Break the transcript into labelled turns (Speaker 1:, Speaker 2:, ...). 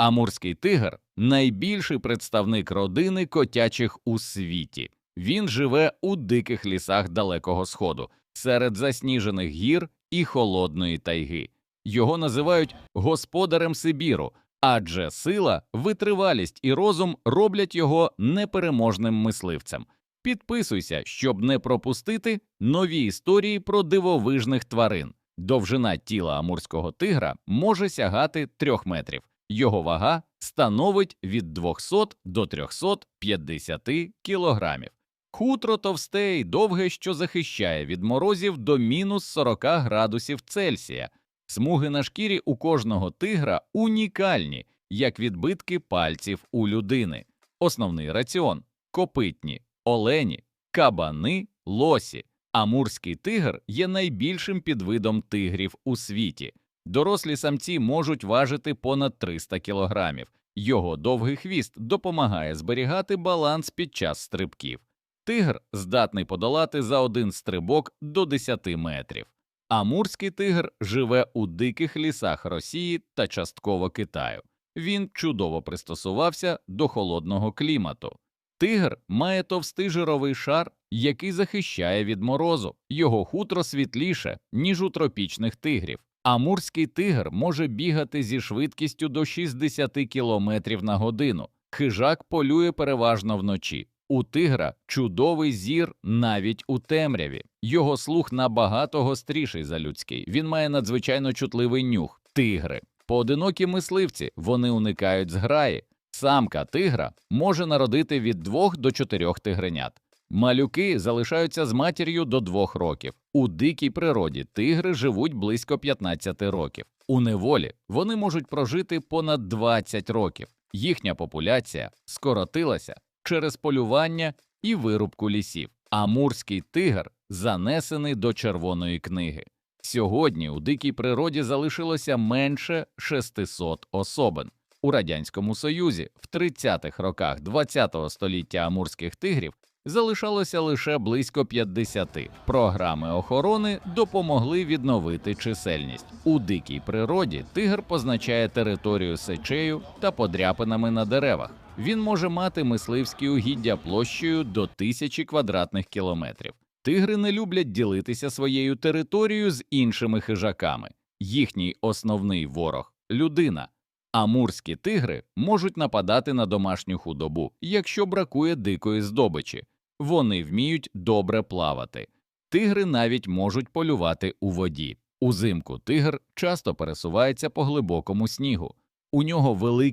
Speaker 1: Амурський тигр найбільший представник родини котячих у світі. Він живе у диких лісах Далекого Сходу, серед засніжених гір і холодної тайги. Його називають господарем Сибіру, адже сила, витривалість і розум роблять його непереможним мисливцем. Підписуйся, щоб не пропустити нові історії про дивовижних тварин. Довжина тіла амурського тигра може сягати 3 метрів. Його вага становить від 200 до 350 кілограмів. Хутро товсте й довге, що захищає від морозів до мінус 40 градусів Цельсія. Смуги на шкірі у кожного тигра унікальні, як відбитки пальців у людини. Основний раціон копитні, олені, кабани, лосі. Амурський тигр є найбільшим підвидом тигрів у світі. Дорослі самці можуть важити понад 300 кілограмів. Його довгий хвіст допомагає зберігати баланс під час стрибків. Тигр здатний подолати за один стрибок до 10 метрів. Амурський тигр живе у диких лісах Росії та частково Китаю. Він чудово пристосувався до холодного клімату. Тигр має товстий жировий шар, який захищає від морозу. Його хутро світліше, ніж у тропічних тигрів. Амурський тигр може бігати зі швидкістю до 60 км на годину. Хижак полює переважно вночі. У тигра чудовий зір навіть у темряві. Його слух набагато гостріший за людський. Він має надзвичайно чутливий нюх. Тигри. Поодинокі мисливці вони уникають зграї. Самка тигра може народити від 2 до 4 тигренят. Малюки залишаються з матір'ю до 2 років. У дикій природі тигри живуть близько 15 років. У неволі вони можуть прожити понад 20 років. Їхня популяція скоротилася через полювання і вирубку лісів. Амурський тигр занесений до червоної книги. Сьогодні у дикій природі залишилося менше 600 особин. У радянському союзі в 30-х роках ХХ століття амурських тигрів залишалося лише близько 50. Програми охорони допомогли відновити чисельність. У дикій природі тигр позначає територію сечею та подряпинами на деревах. Він може мати мисливські угіддя площею до тисячі квадратних кілометрів. Тигри не люблять ділитися своєю територією з іншими хижаками. Їхній основний ворог людина. Амурські тигри можуть нападати на домашню худобу, якщо бракує дикої здобичі. Вони вміють добре плавати. Тигри навіть можуть полювати у воді. Узимку тигр часто пересувається по глибокому снігу. У нього великі